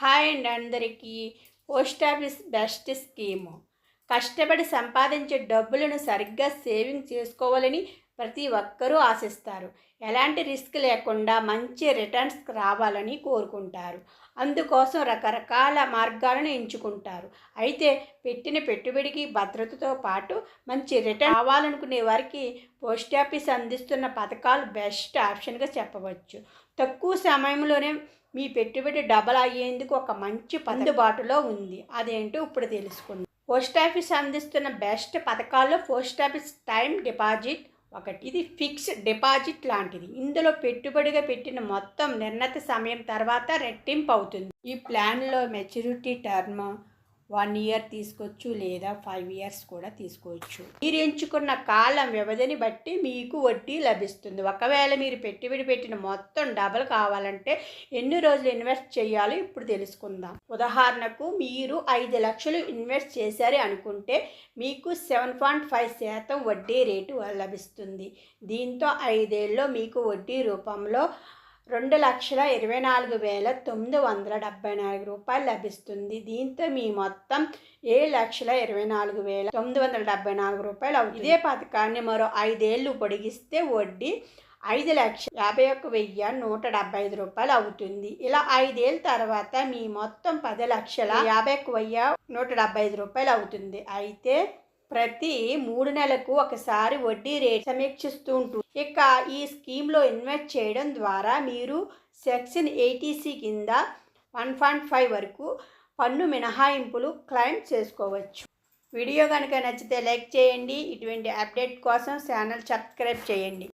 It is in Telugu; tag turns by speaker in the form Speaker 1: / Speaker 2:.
Speaker 1: హాయ్ అండి అందరికీ. Post office best scheme. కష్టపడి సంపాదించే డబ్బులను సరిగ్గా సేవింగ్ చేసుకోవాలని ప్రతి ఒక్కరూ ఆశిస్తారు. ఎలాంటి రిస్క్ లేకుండా మంచి రిటర్న్స్ రావాలని కోరుకుంటారు. అందుకోసం రకరకాల మార్గాలను ఎంచుకుంటారు. అయితే పెట్టిన పెట్టుబడికి భద్రతతో పాటు మంచి రిటర్న్ రావాలనుకునే వారికి పోస్ట్ ఆఫీస్ అందిస్తున్న పథకాలు బెస్ట్ ఆప్షన్గా చెప్పవచ్చు. తక్కువ సమయంలోనే మీ పెట్టుబడి డబల్ అయ్యేందుకు ఒక మంచి అందుబాటులో ఉంది. అదేంటో ఇప్పుడు తెలుసుకుందాం. పోస్ట్ ఆఫీస్ అందిస్తున్న బెస్ట్ పథకాల్లో పోస్ట్ ఆఫీస్ టైం డిపాజిట్ ఒకటి. ఇది ఫిక్స్డ్ డిపాజిట్ లాంటిది. ఇందులో పెట్టుబడిగా పెట్టిన మొత్తం నిర్ణీత సమయం తర్వాత రెట్టింపు అవుతుంది. ఈ ప్లాన్లో మెచ్యూరిటీ టర్మ్ వన్ ఇయర్ తీసుకోవచ్చు లేదా ఫైవ్ ఇయర్స్ కూడా తీసుకోవచ్చు. మీరు ఎంచుకున్న కాలం వ్యవధిని బట్టి మీకు వడ్డీ లభిస్తుంది. ఒకవేళ మీరు పెట్టుబడి పెట్టిన మొత్తం డబల్ కావాలంటే ఎన్ని రోజులు ఇన్వెస్ట్ చేయాలో ఇప్పుడు తెలుసుకుందాం. ఉదాహరణకు మీరు ఐదు లక్షలు ఇన్వెస్ట్ చేశారు అనుకుంటే మీకు సెవెన్ పాయింట్ ఫైవ్ శాతం వడ్డీ రేటు లభిస్తుంది. దీంతో ఐదేళ్ళలో మీకు వడ్డీ రూపంలో రెండు లక్షల ఇరవై నాలుగు వేల తొమ్మిది వందల డెబ్బై నాలుగు రూపాయలు లభిస్తుంది. దీంతో మీ మొత్తం ఏడు లక్షల ఇరవై నాలుగు వేల తొమ్మిది వందల డెబ్బై నాలుగు రూపాయలు అవుతుంది. ఇదే పథకాన్ని మరో ఐదేళ్ళు పొడిగిస్తే వడ్డీ ఐదు లక్షల యాభై ఒక్క వెయ్యి నూట డెబ్బై ఐదు రూపాయలు అవుతుంది. ఇలా ఐదేళ్ళ తర్వాత మీ మొత్తం పది లక్షల యాభై ఒక్క వెయ్యి నూట డెబ్బై ఐదు రూపాయలు అవుతుంది. అయితే ప్రతి మూడు నెలలకు ఒకసారి వడ్డీ రేట్ సమీక్షిస్తూ ఉంటుంది. ఇక ఈ స్కీమ్లో ఇన్వెస్ట్ చేయడం ద్వారా మీరు సెక్షన్ ఎయిటీసీ కింద వన్ పాయింట్ ఫైవ్ వరకు పన్ను మినహాయింపులు క్లెయిమ్ చేసుకోవచ్చు. వీడియో కనుక నచ్చితే లైక్ చేయండి. ఇటువంటి అప్డేట్ కోసం ఛానల్ సబ్స్క్రైబ్ చేయండి.